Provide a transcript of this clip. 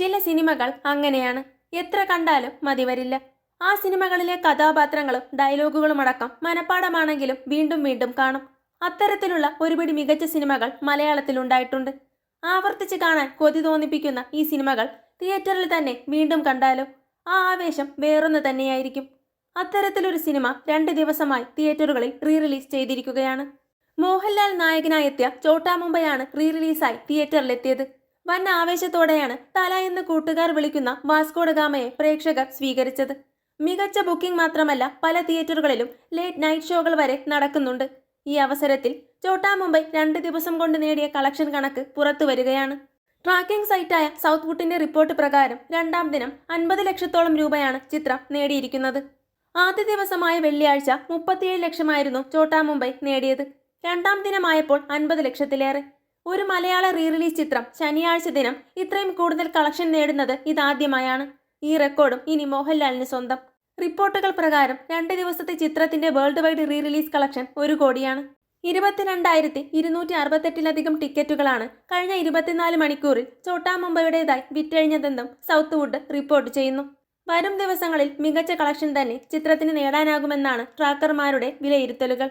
ചില സിനിമകൾ അങ്ങനെയാണ്. എത്ര കണ്ടാലും മതി വരില്ല. ആ സിനിമകളിലെ കഥാപാത്രങ്ങളും ഡയലോഗുകളും അടക്കം മനപ്പാടമാണെങ്കിലും വീണ്ടും വീണ്ടും കാണും. അത്തരത്തിലുള്ള ഒരുപിടി മികച്ച സിനിമകൾ മലയാളത്തിൽ ഉണ്ടായിട്ടുണ്ട്. ആവർത്തിച്ച് കാണാൻ കൊതി തോന്നിപ്പിക്കുന്ന ഈ സിനിമകൾ തിയേറ്ററിൽ തന്നെ വീണ്ടും കണ്ടാലും ആ ആവേശം വേറൊന്ന് തന്നെയായിരിക്കും. അത്തരത്തിലൊരു സിനിമ രണ്ട് ദിവസമായി തിയേറ്ററുകളിൽ റീ റിലീസ് ചെയ്തിരിക്കുകയാണ്. മോഹൻലാൽ നായകനായെത്തിയ ചോട്ടാ മുംബൈയാണ് റീ റിലീസായി തിയേറ്ററിലെത്തിയത്. വൻ ആവേശത്തോടെയാണ് തല എന്ന് കൂട്ടുകാർ വിളിക്കുന്ന വാസ്കോഡ ഗാമയെ പ്രേക്ഷകർ സ്വീകരിച്ചത്. മികച്ച ബുക്കിംഗ് മാത്രമല്ല പല തിയേറ്ററുകളിലും ലേറ്റ് നൈറ്റ് ഷോകൾ വരെ നടക്കുന്നുണ്ട്. ഈ അവസരത്തിൽ ചോട്ടാ മുംബൈ രണ്ട് ദിവസം കൊണ്ട് നേടിയ കളക്ഷൻ കണക്ക് പുറത്തു വരികയാണ്. ട്രാക്കിംഗ് സൈറ്റായ സൗത്ത് വുഡിന്റെ റിപ്പോർട്ട് പ്രകാരം രണ്ടാം ദിനം അൻപത് ലക്ഷത്തോളം രൂപയാണ് ചിത്രം നേടിയിരിക്കുന്നത്. ആദ്യ ദിവസമായ വെള്ളിയാഴ്ച മുപ്പത്തിയേഴ് ലക്ഷമായിരുന്നു ചോട്ടാ മുംബൈ നേടിയത്. രണ്ടാം ദിനമായപ്പോൾ അൻപത് ലക്ഷത്തിലേറെ. ഒരു മലയാള റീറിലീസ് ചിത്രം ശനിയാഴ്ച ദിനം. ഇത്രയും കൂടുതൽ കളക്ഷൻ നേടുന്നത് ഇതാദ്യമായാണ്. ഈ റെക്കോർഡും ഇനി മോഹൻലാലിന് സ്വന്തം. റിപ്പോർട്ടുകൾ പ്രകാരം രണ്ട് ദിവസത്തെ ചിത്രത്തിന്റെ വേൾഡ് വൈഡ് റീറിലീസ് കളക്ഷൻ ഒരു കോടിയാണ്. ഇരുപത്തിരണ്ടായിരത്തി ഇരുന്നൂറ്റി അറുപത്തെട്ടിലധികം ടിക്കറ്റുകളാണ് കഴിഞ്ഞ ഇരുപത്തിനാല് മണിക്കൂറിൽ ചോട്ടാ മുംബൈയുടേതായി വിറ്റഴിഞ്ഞതെന്നും സൗത്ത് വുഡ് റിപ്പോർട്ട് ചെയ്യുന്നു. വരും ദിവസങ്ങളിൽ മികച്ച കളക്ഷൻ തന്നെ ചിത്രത്തിന് നേടാനാകുമെന്നാണ് ട്രാക്കർമാരുടെ വിലയിരുത്തലുകൾ.